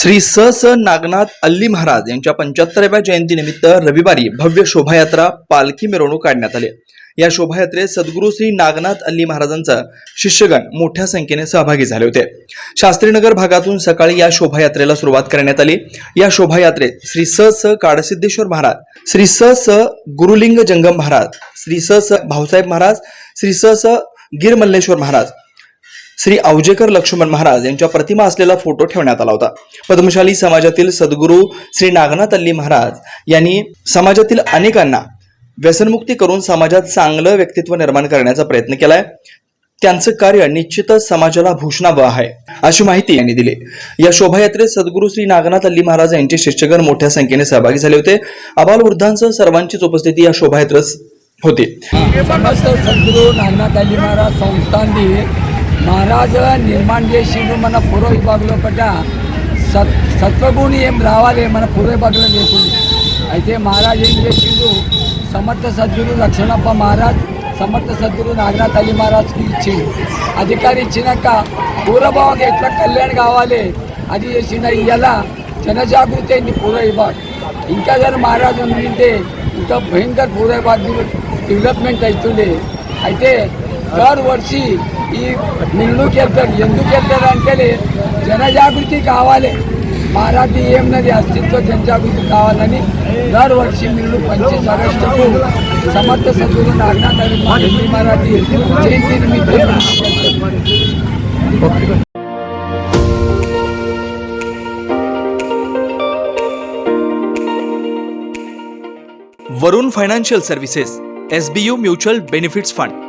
श्री स स नागनाथ अल्ली महाराज यांच्या पंच्याहत्तराव्या जयंतीनिमित्त रविवारी भव्य शोभायात्रा पालखी मिरवणूक काढण्यात आली. या शोभायात्रेत सद्गुरू श्री नागनाथ अल्ली महाराजांचा शिष्यगण मोठ्या संख्येने सहभागी झाले होते. शास्त्रीनगर भागातून सकाळी या शोभायात्रेला सुरुवात करण्यात आली. या शोभायात्रेत श्री स स काडसिद्धेश्वर महाराज श्री स स गुरुलिंग जंगम महाराज श्री स स भाऊसाहेब महाराज श्री स स गिरमल्लेश्वर महाराज श्री अवजेकर लक्ष्मण महाराज यांच्या प्रतिमा असलेला फोटो ठेवण्यात आला होता. पद्मशाली समाजातील सद्गुरू श्री नागनाथ अल्ली महाराज यांनी समाजातील अनेकांना व्यसनमुक्ती करून समाजात चांगलं व्यक्तित्व निर्माण करण्याचा प्रयत्न केलाय. त्यांचं कार्य निश्चितच समाजाला भूषणावं आहे अशी माहिती यांनी दिली. या शोभायात्रेत सद्गुरू श्री नागनाथ अल्ली महाराज यांचे शिष्यगण मोठ्या संख्येने सहभागी झाले होते. अबालवृद्धांसह सर्वांचीच उपस्थिती या शोभायात्रेत होती. समस्त सद्गुरू नागनाथ अल्ली महाराज संस्थांनी మహారాజా నిర్మాణం చేసిండు మన పూర్వ విభాగంలో పట్ట సత్ సత్వగుణి ఏం రావాలి మన పూర్వ విభాగంలో చేసింది అయితే మహారాజు ఏం చేసిండు? సమర్థ సద్గురు లక్ష్మణప్ప మహారాజ్ సమర్థ సద్గురు నాగనాథ్ అలీ మహారాజ్కి ఇచ్చిండు. అధికారి ఇచ్చినాక పూర్వభావకి ఎట్లా కళ్యాణ్ కావాలి? అది చేసిన ఇవాళ జనజాగృతి అయింది పూర్వ విభాగ్ ఇంకా కానీ మహారాజు ఉంటే ఇంకా భయంకర పూర్వ విభాగ్ డెవలప్మెంట్ అవుతుంది అయితే గర్ వర్షి ఈ మిల్లుకి వెళ్తారు ఎందుకు వెళ్తారు అంటే జనజాగృతి కావాలి మహారాజు ఏమన్నది అస్తిత్వ జనజాగృతి కావాలని దర్ వర్షి మిల్లు పంచీస్ ఆగస్టుకు సమర్థ సద్గురు నాగనాథ్ అలీ ఢిల్లీ మరాఠీ జయంతి నిమిత్తం Varun financial services S B U mutual benefits fund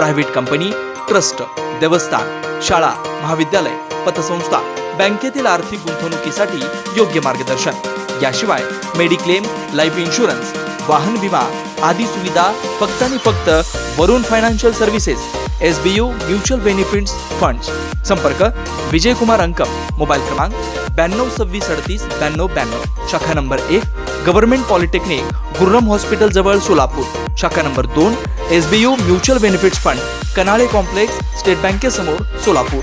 private company trust देवस्थान शाळा महाविद्यालय पतसंस्था बँकेतील आर्थिक गुंतवणुकीसाठी योग्य मार्गदर्शन. याशिवाय मेडिक्लेम लाईफ इन्शुरन्स वाहन विमा आदी सुविधा फक्त आणि फक्त Varun financial services S B U mutual benefits funds. संपर्क विजय कुमार अंकम मोबाईल क्रमांक ब्याण्णव सव्वीस अडतीस ब्याण्णव ब्याण्णव. शाखा नंबर एक गव्हर्नमेंट पॉलिटेक्निक गुर्रम हॉस्पिटल जवळ सोलापूर. शाखा नंबर दोन S B U mutual benefits fund Kanale complex state बँकेसमोर Solapur.